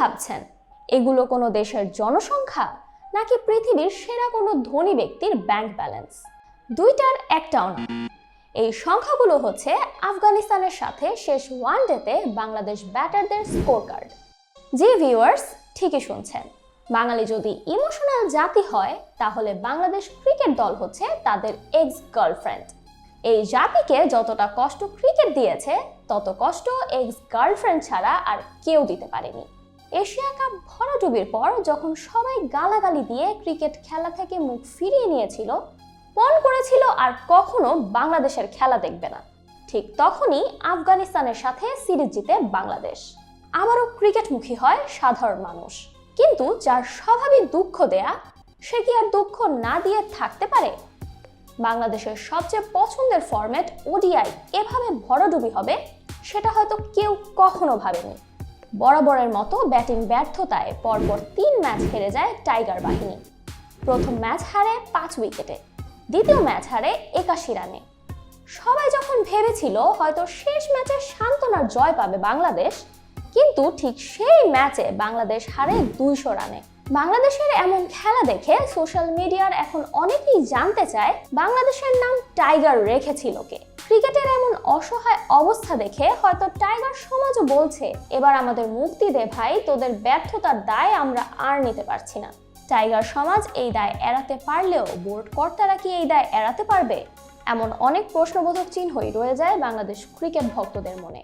ভাবছেন? এগুলো কোনো দেশের জনসংখ্যা? নাকি পৃথিবীর সেরা কোনো ধনী ব্যক্তির ব্যাংক ব্যালেন্স দুইটার একটাও না। এই সংখ্যাগুলো হচ্ছে আফগানিস্তানের সাথে শেষ ওয়ান ওয়ানডেতে বাংলাদেশ ব্যাটারদের স্কোর কার্ড জি ভিউয়ার্স ঠিকই শুনছেন। বাঙালি যদি ইমোশনাল জাতি হয়, তাহলে বাংলাদেশ ক্রিকেট দল হচ্ছে তাদের এক্স গার্লফ্রেন্ড এই জাতিকে যতটা কষ্ট ক্রিকেট দিয়েছে, তত কষ্ট এক্স গার্লফ্রেন্ড ছাড়া আর কেউ দিতে পারেনি। এশিয়া কাপ ভরাডুবির পর যখন সবাই গালাগালি দিয়ে ক্রিকেট খেলা থেকে মুখ ফিরিয়ে নিয়েছিল পণ করেছিল আর কখনো বাংলাদেশের খেলা দেখবে না। ঠিক তখনই আফগানিস্তানের সাথে সিরিজ জিতে বাংলাদেশ। আবারও ক্রিকেটমুখী হয় সাধারণ মানুষ। কিন্তু যার স্বাভাবিক দুঃখ দেয়া, সে কি আর দুঃখ না দিয়ে থাকতে পারে? বাংলাদেশের সবচেয়ে পছন্দের ফরম্যাট ওডিআই এভাবে ভরাডুবি হবে, সেটা হয়তো কেউ কখনো ভাবেনি। বরাবরের মতো ব্যাটিং ব্যর্থতায় পরপর তিন ম্যাচ হেরে যায় টাইগার বাহিনী। প্রথম ম্যাচ হারে পাঁচ উইকেটে, দ্বিতীয় ম্যাচ হারে একাশি রানে। সবাই যখন ভেবেছিল হয়তো শেষ ম্যাচে সান্ত্বনার জয় পাবে বাংলাদেশ, কিন্তু ঠিক সেই ম্যাচে বাংলাদেশ হারে দুইশো রানে। বাংলাদেশের এমন খেলা দেখে সোশ্যাল মিডিয়ার এখন অনেকেই জানতে চায়, বাংলাদেশের নাম টাইগার রেখেছিল কে? ক্রিকেটের এমন অসহায় অবস্থা দেখে হয়তো টাইগার সমাজও বলছে, এবার আমাদের মুক্তি দে ভাই, তোদের ব্যর্থতার দায় আমরা আর নিতে পারছি না। টাইগার সমাজ এই দায় এড়াতে পারলেও বোর্ড কর্তারা কি এই দায় এড়াতে পারবে? এমন অনেক প্রশ্নবোধক চিহ্নই রয়ে যায় বাংলাদেশ ক্রিকেট ভক্তদের মনে।